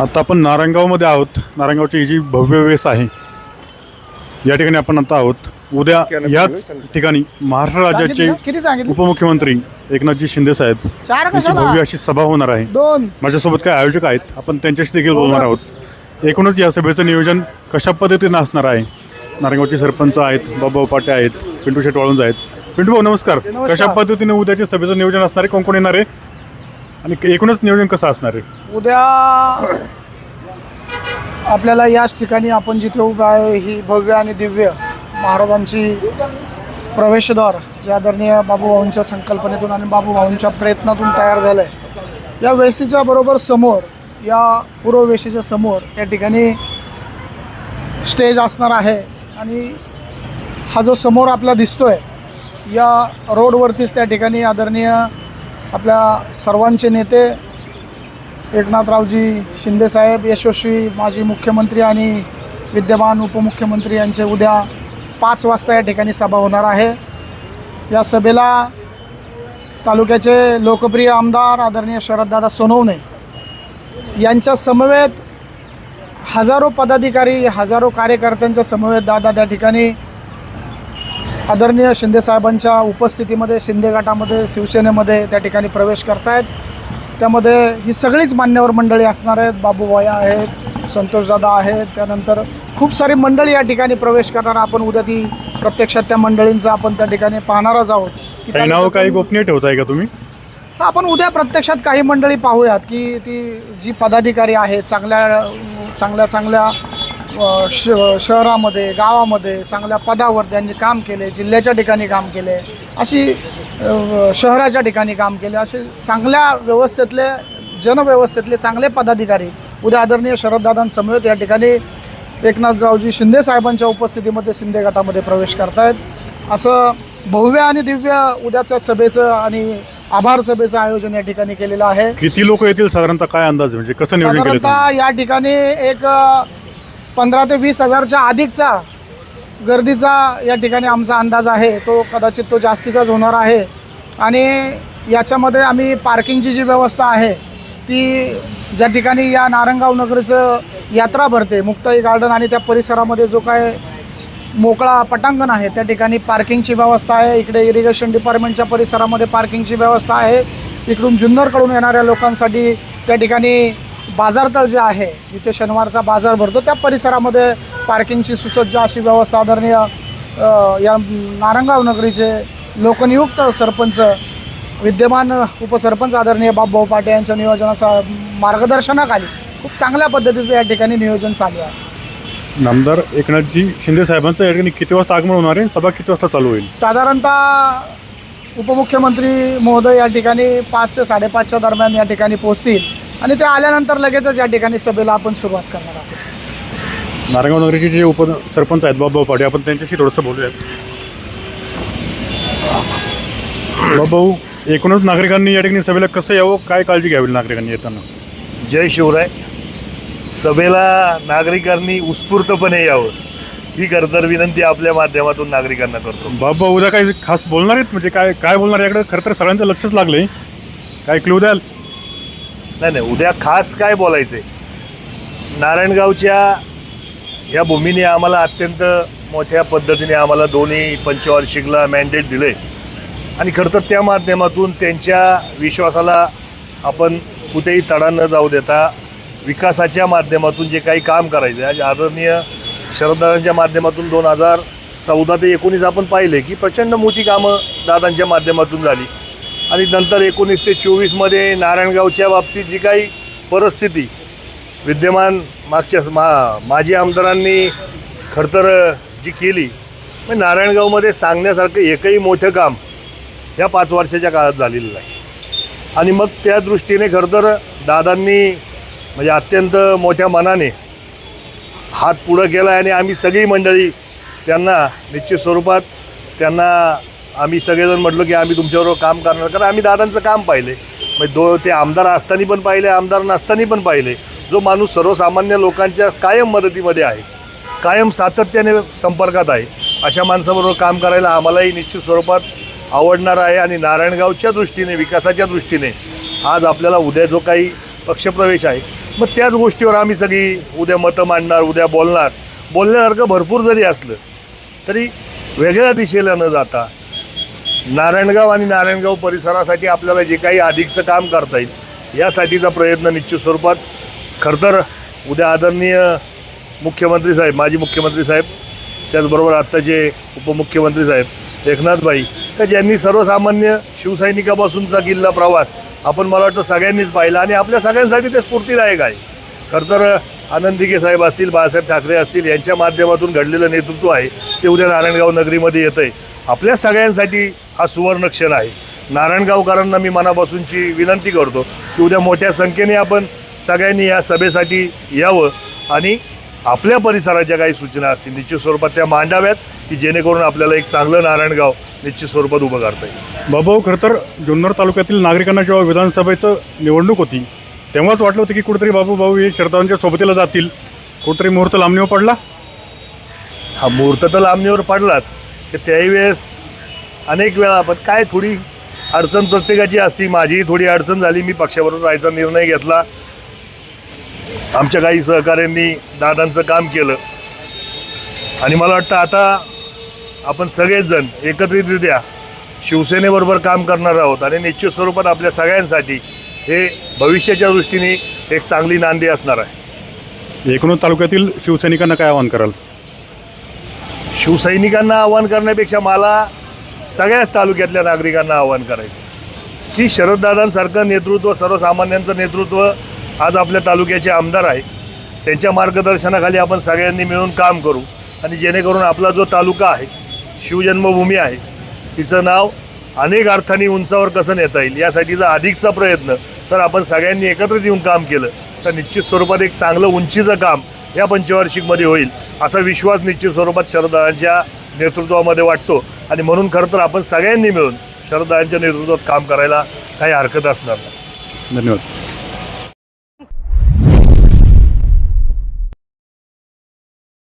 आता आपण नारायणगावमध्ये आहोत. नारायणगावची ही जी भव्य वेस आहे या ठिकाणी आपण आता आहोत. उद्या याच ठिकाणी महाराष्ट्र राज्याचे सांगितलं? उपमुख्यमंत्री एकनाथजी शिंदे साहेब यांची भव्य अशी सभा होणार आहे. माझ्यासोबत काय आयोजक आहेत आपण त्यांच्याशी देखील बोलणार आहोत. एकूणच या सभेचं नियोजन कशा पद्धतीनं असणार आहे? नारायणगावचे सरपंच आहेत बाबा पाटे आहेत पिंटू शेट वाळुंज आहेत. पिंटू भाऊ नमस्कार. नमस्कार. कशा पद्धतीने उद्याच्या सभेचं नियोजन असणार आहे? कोण कोण येणार आहे? आणि एकूणच नियोजन कसं असणार आहे? उद्या आपल्याला याच ठिकाणी आपण जिथे उभे आहे ही भव्य आणि दिव्य महाराजांची प्रवेशद्वार जे आदरणीय बाबूभाऊंच्या संकल्पनेतून आणि बाबूभाऊंच्या प्रयत्नातून तयार झालं आहे या वेशीच्या बरोबर समोर या पूर्व वेशीच्या समोर या ठिकाणी स्टेज असणार आहे आणि हा जो समोर आपला आहे या रोडवरतीच त्या ठिकाणी आदरणीय आपल्या सर्वांचे नेते एकनाथरावजी शिंदेसाहेब यशस्वी माजी मुख्यमंत्री आणि विद्यमान उपमुख्यमंत्री यांचे उद्या पाच वाजता या ठिकाणी सभा होणार आहे. या सभेला तालुक्याचे लोकप्रिय आमदार आदरणीय शरददादा सोनवणे यांच्या समवेत हजारो पदाधिकारी हजारो कार्यकर्त्यांच्या समवेत दादा त्या ठिकाणी आदरणीय शिंदेसाहेबांच्या उपस्थितीमध्ये शिंदे गटामध्ये शिवसेनेमध्ये त्या ठिकाणी प्रवेश करतायत. त्यामध्ये ही सगळीच मान्यवर मंडळी असणार आहेत. बाबूभाया आहेत संतोषदादा आहेत. त्यानंतर खूप सारी मंडळी या ठिकाणी प्रवेश करणार. आपण उद्या ती प्रत्यक्षात त्या मंडळींचा आपण त्या ठिकाणी पाहणारच आहोत. की काही नाव काही गोपनीय ठेवताय का तुम्ही? हा, आपण उद्या प्रत्यक्षात काही मंडळी पाहूयात की ती जी पदाधिकारी आहेत चांगल्या चांगल्या चांगल्या श शहरामध्ये गावामध्ये चांगल्या पदावर त्यांनी काम केले जिल्ह्याच्या ठिकाणी काम केले अशी शहराच्या ठिकाणी काम केले असे चांगल्या व्यवस्थेतले जनव्यवस्थेतले चांगले पदाधिकारी उद्या आदरणीय शरददादांसमवेत या ठिकाणी एकनाथरावजी शिंदे साहेबांच्या उपस्थितीमध्ये शिंदे गटामध्ये प्रवेश करतायत असं भव्य आणि दिव्य उद्याच्या सभेचं आणि आभार सभेचं आयोजन या ठिकाणी केलेलं आहे किती लोक येतील साधारणतः काय अंदाज? म्हणजे कसं नियोजन? साधारणतः या ठिकाणी एक पंधरा ते वीस हजारच्या अधिकचा गर्दीचा या ठिकाणी आमचा अंदाज आहे तो कदाचित तो जास्तीचाच होणार आहे. आणि याच्यामध्ये आम्ही पार्किंगची जी व्यवस्था आहे ती ज्या ठिकाणी या नारंगाव नगरचं यात्रा भरते मुक्ताई गार्डन आणि त्या परिसरामध्ये जो काय मोकळा पटांगण आहे त्या ठिकाणी पार्किंगची व्यवस्था आहे. इकडे इरिगेशन डिपार्टमेंटच्या परिसरामध्ये पार्किंगची व्यवस्था आहे. इकडून जुन्नरकडून येणाऱ्या लोकांसाठी त्या ठिकाणी बाजारतळ जे आहे जिथे शनिवारचा बाजार भरतो. त्या परिसरामध्ये पार्किंगची सुसज्ज अशी व्यवस्था आदरणीय या नारंगाव नगरीचे लोकनियुक्त सरपंच विद्यमान उपसरपंच आदरणीय बाबभाऊ पाटे यांच्या नियोजनाचा मार्गदर्शनाखाली खूप चांगल्या पद्धतीचं या ठिकाणी नियोजन चालू आहे. नामदार एकनाथजी शिंदे साहेबांचं या ठिकाणी किती वाजता आगमन होणार आहे? सभा किती वाजता चालू होईल? साधारणतः उपमुख्यमंत्री महोदय या ठिकाणी पाच ते साडेपाचच्या दरम्यान या ठिकाणी पोहोचतील. आणि ते आल्यानंतर लगेचच या ठिकाणी सभेला आपण सुरुवात करणार आहोत. नारायणगाव नगरीचे जे उप सरपंच आहेत बाबा पाटे आपण त्यांच्याशी थोडंसं बोलूयात. बाबा एकूणच नागरिकांनी या ठिकाणी सभेला कसं यावं? काय काळजी घ्यावी नागरिकांनी येताना? जय शिवराय. सभेला नागरिकांनी उत्स्फूर्तपणे यावं ही खरंतर विनंती आपल्या माध्यमातून नागरिकांना करतो. बाबा उद्या काय खास बोलणार आहेत? म्हणजे काय काय बोलणार? याकडे खरं तर सगळ्यांचं लक्षच लागलंय. काय क्लू द्याल? नाही नाही उद्या खास काय बोलायचं आहे नारायणगावच्या ह्या भूमीने आम्हाला अत्यंत मोठ्या पद्धतीने आम्हाला दोन्ही पंचवार्षिकला मॅन्डेट आहे आणि खरं तर त्या माध्यमातून त्यांच्या विश्वासाला आपण कुठेही तडा न जाऊ देता विकासाच्या माध्यमातून जे काही काम करायचं आहे आदरणीय शरददादांच्या माध्यमातून दोन हजार चौदा ते एकोणीस आपण पाहिले की प्रचंड मोठी कामं दादांच्या माध्यमातून झाली. आणि नंतर एकोणीस ते चोवीसमध्ये नारायणगावच्या बाबतीत जी काही परिस्थिती विद्यमान मागच्या मा माजी आमदारांनी खरं तर जी केली मग नारायणगावमध्ये सांगण्यासारखं एकही मोठं काम ह्या पाच वर्षाच्या काळात झालेलं नाही. आणि मग त्या दृष्टीने खरंतर दादांनी म्हणजे अत्यंत मोठ्या मनाने हात पुढं केला आणि आम्ही सगळी मंडळी त्यांना निश्चित स्वरूपात त्यांना आम्ही सगळेजण म्हटलो की आम्ही तुमच्याबरोबर काम करणार. कारण आम्ही दादांचं काम पाहिले. म्हणजे दो ते आमदार असताना पण पाहिले आमदार नसताना पण पाहिले. जो माणूस सर्वसामान्य लोकांच्या कायम मदतीमध्ये आहे कायम सातत्याने संपर्कात आहे अशा माणसाबरोबर काम करायला आम्हालाही निश्चित स्वरूपात आवडणार आहे. आणि नारायणगावच्या दृष्टीने विकासाच्या दृष्टीने आज आपल्याला उद्या जो काही पक्षप्रवेश आहे मग त्याच गोष्टीवर आम्ही सगळी उद्या मतं मांडणार उद्या बोलणार. बोलण्यासारखं भरपूर जरी असलं तरी वेगळ्या दिशेला न जाता नारायणगाव आणि नारायणगाव परिसरासाठी आपल्याला जे काही अधिकचं काम करता येईल यासाठीचा प्रयत्न निश्चित स्वरूपात. खरं तर उद्या आदरणीय मुख्यमंत्री साहेब माजी मुख्यमंत्री साहेब त्याचबरोबर आत्ताचे उपमुख्यमंत्री साहेब एकनाथबाई तर ज्यांनी सर्वसामान्य शिवसैनिकापासूनचा किल्ला प्रवास आपण मला वाटतं सगळ्यांनीच पाहिला आणि आपल्या सगळ्यांसाठी ते स्फूर्तीदायक आहे. खरं तर आनंदिके साहेब असतील बाळासाहेब ठाकरे असतील यांच्या माध्यमातून घडलेलं नेतृत्व आहे ते उद्या नारायणगाव नगरीमध्ये येतं आहे आपल्या सगळ्यांसाठी हा सुवर्ण क्षण आहे. नारायणगावकरांना मी मनापासूनची विनंती करतो की उद्या मोठ्या संख्येने आपण सगळ्यांनी या सभेसाठी यावं आणि आपल्या परिसराच्या काही सूचना असतील निश्चित स्वरूपात त्या मांडाव्यात की जेणेकरून आपल्याला एक चांगलं नारायणगाव निश्चित स्वरूपात उभं करता येईल. बाबा खरं तर जुन्नर तालुक्यातील नागरिकांना जेव्हा विधानसभेचं निवडणूक होती तेव्हाच वाटलं होतं की कुठेतरी बाबू भाऊ हे शरदांच्या सोबतीला जातील. कुठेतरी मुहूर्त लांबणीवर पडला? हा मुहूर्त तर लांबणीवर पडलाच. की त्याही वेळेस अनेक वेळा पण काय थोडी अडचण प्रत्येकाची असती. माझीही थोडी अडचण झाली. मी पक्षाबरोबर राहायचा निर्णय घेतला. आमच्या काही सहकाऱ्यांनी दादांचं काम केलं. आणि मला वाटतं आता आपण सगळेजण एकत्रितरित्या शिवसेनेबरोबर काम करणार आहोत आणि निश्चित स्वरूपात आपल्या सगळ्यांसाठी हे भविष्याच्या दृष्टीने एक चांगली नांदी असणार आहे. एकूणच तालुक्यातील शिवसैनिकांना काय आवाहन कराल? शिवसैनिकांना आव्हान करण्यापेक्षा मला सगळ्याच तालुक्यातल्या नागरिकांना आव्हान करायचं की शरददादांसारखं नेतृत्व सर्वसामान्यांचं नेतृत्व आज आपल्या तालुक्याचे आमदार आहे. त्यांच्या मार्गदर्शनाखाली आपण सगळ्यांनी मिळून काम करू आणि जेणेकरून आपला जो तालुका आहे शिवजन्मभूमी आहे तिचं नाव अनेक अर्थाने उंचावर कसं नेता येईल यासाठीचा अधिकचा प्रयत्न तर आपण सगळ्यांनी एकत्रित येऊन काम केलं. तर निश्चित स्वरूपात एक चांगलं उंचीचं काम या पंचवार्षिकमध्ये होईल असा विश्वास निश्चित स्वरूपात शरदांच्या नेतृत्वामध्ये वाटतो. आणि म्हणून खरं तर आपण सगळ्यांनी मिळून शरदांच्या नेतृत्वात काम करायला काही हरकत असणार नाही. धन्यवाद.